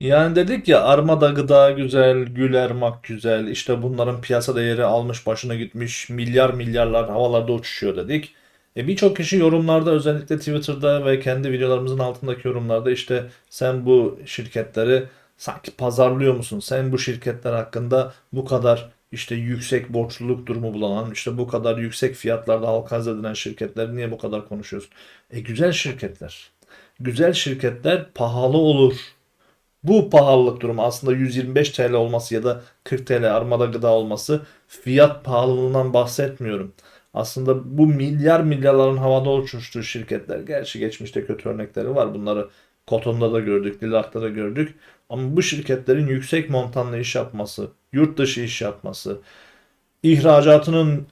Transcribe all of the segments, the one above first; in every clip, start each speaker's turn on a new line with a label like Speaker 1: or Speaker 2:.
Speaker 1: Yani dedik ya Armada Gıda güzel, Gülermak güzel, işte bunların piyasa değeri almış başına gitmiş, milyar milyarlar havalarda uçuşuyor dedik. E birçok kişi yorumlarda özellikle Twitter'da ve kendi videolarımızın altındaki yorumlarda işte sen bu şirketleri sanki pazarlıyor musun? Sen bu şirketler hakkında bu kadar işte yüksek borçluluk durumu bulunan, işte bu kadar yüksek fiyatlarda halka arz edilen şirketleri niye bu kadar konuşuyorsun? E güzel şirketler. Güzel şirketler pahalı olur. Bu pahalılık durumu aslında 125 TL olması ya da 40 TL armada gıda olması fiyat pahalılığından bahsetmiyorum. Aslında bu milyar milyarların havada uçuştuğu şirketler. Gerçi geçmişte kötü örnekleri var. Bunları Koton'da da gördük, Lilak'ta da gördük. Ama bu şirketlerin yüksek montanlı iş yapması, yurt dışı iş yapması, ihracatının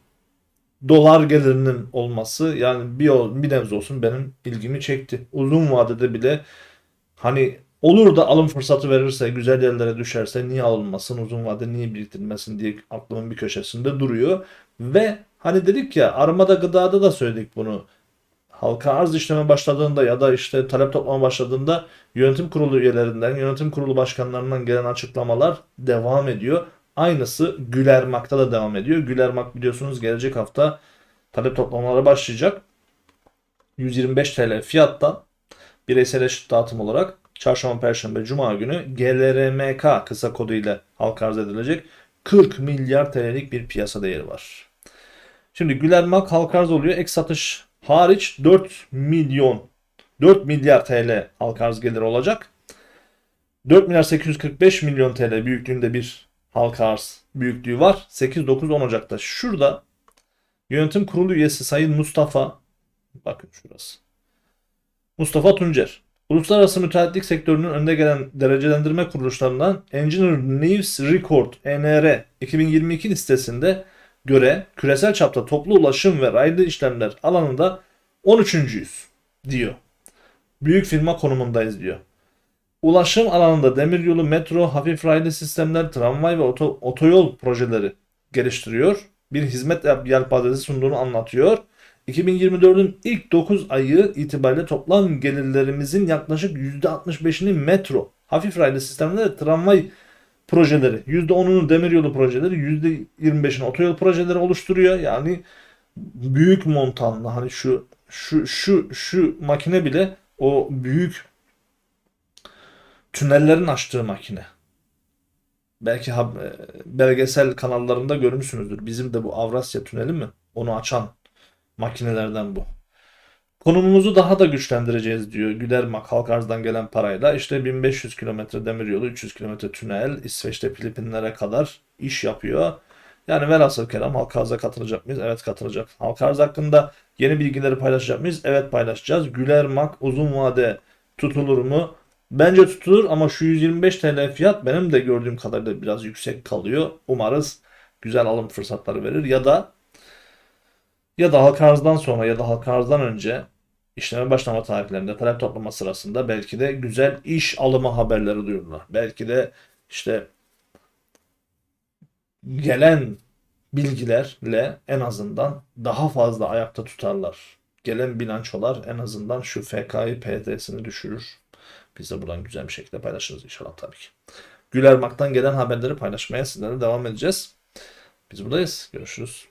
Speaker 1: dolar gelirinin olması yani bir, bir nebze olsun benim ilgimi çekti. Uzun vadede bile Hani olur da alım fırsatı verirse, güzel yerlere düşerse niye alınmasın, uzun vade niye biriktirilmesin diye aklımın bir köşesinde duruyor. Ve hani dedik ya armada gıdada da söyledik bunu. Halka arz işleme başladığında ya da işte talep toplama başladığında yönetim kurulu üyelerinden, yönetim kurulu başkanlarından gelen açıklamalar devam ediyor. Aynısı Gülermak'ta da devam ediyor. Gülermak biliyorsunuz gelecek hafta talep toplamalara başlayacak. 125 TL fiyattan bireysel eşit dağıtım olarak çarşamba, perşembe, cuma günü GLRMK kısa koduyla halka arz edilecek 40 milyar TL'lik bir piyasa değeri var. Şimdi Gülermak halka arz oluyor. Ek satış hariç 4 milyon 4 milyar TL halka arz geliri olacak. 4 milyar 845 milyon TL büyüklüğünde bir halka arz büyüklüğü var. 8-9-10 Ocak'ta. Şurada yönetim kurulu üyesi Sayın Mustafa bakın şurası. Mustafa Tuncer. Uluslararası müteahhitlik sektörünün önde gelen derecelendirme kuruluşlarından Engineer News Record ENR 2022 listesinde göre küresel çapta toplu ulaşım ve raylı işlemler alanında 13.yüz diyor. Büyük firma konumundayız diyor. Ulaşım alanında demiryolu, metro, hafif raylı sistemler, tramvay ve oto- otoyol projeleri geliştiriyor. Bir hizmet yelpazesi sunduğunu anlatıyor. 2024'ün ilk 9 ayı itibariyle toplam gelirlerimizin yaklaşık %65'ini metro, hafif raylı sistemler ve tramvay projeleri, %10'unu demiryolu projeleri, %25'ini otoyol projeleri oluşturuyor. Yani büyük montanlı hani şu şu şu şu makine bile o büyük tünellerin açtığı makine. Belki e, belgesel kanallarında görmüşsünüzdür. Bizim de bu Avrasya Tüneli mi? Onu açan makinelerden bu. Konumumuzu daha da güçlendireceğiz diyor Güdermak halk arzdan gelen parayla. İşte 1500 kilometre demiryolu, 300 kilometre tünel, İsveç'te Filipinlere kadar iş yapıyor. Yani velhasıl kelam arza katılacak mıyız? Evet katılacak. Halka arz hakkında yeni bilgileri paylaşacak mıyız? Evet paylaşacağız. Gülermak uzun vade tutulur mu? Bence tutulur ama şu 125 TL fiyat benim de gördüğüm kadarıyla biraz yüksek kalıyor. Umarız güzel alım fırsatları verir ya da ya da halka arzdan sonra ya da halka arzdan önce işleme başlama tarihlerinde talep toplama sırasında belki de güzel iş alımı haberleri duyururlar. Belki de işte gelen bilgilerle en azından daha fazla ayakta tutarlar. Gelen bilançolar en azından şu FK'yı PT'sini düşürür. Biz de buradan güzel bir şekilde paylaşırız inşallah tabii ki. Gülermak'tan gelen haberleri paylaşmaya sizlerle devam edeceğiz. Biz buradayız. Görüşürüz.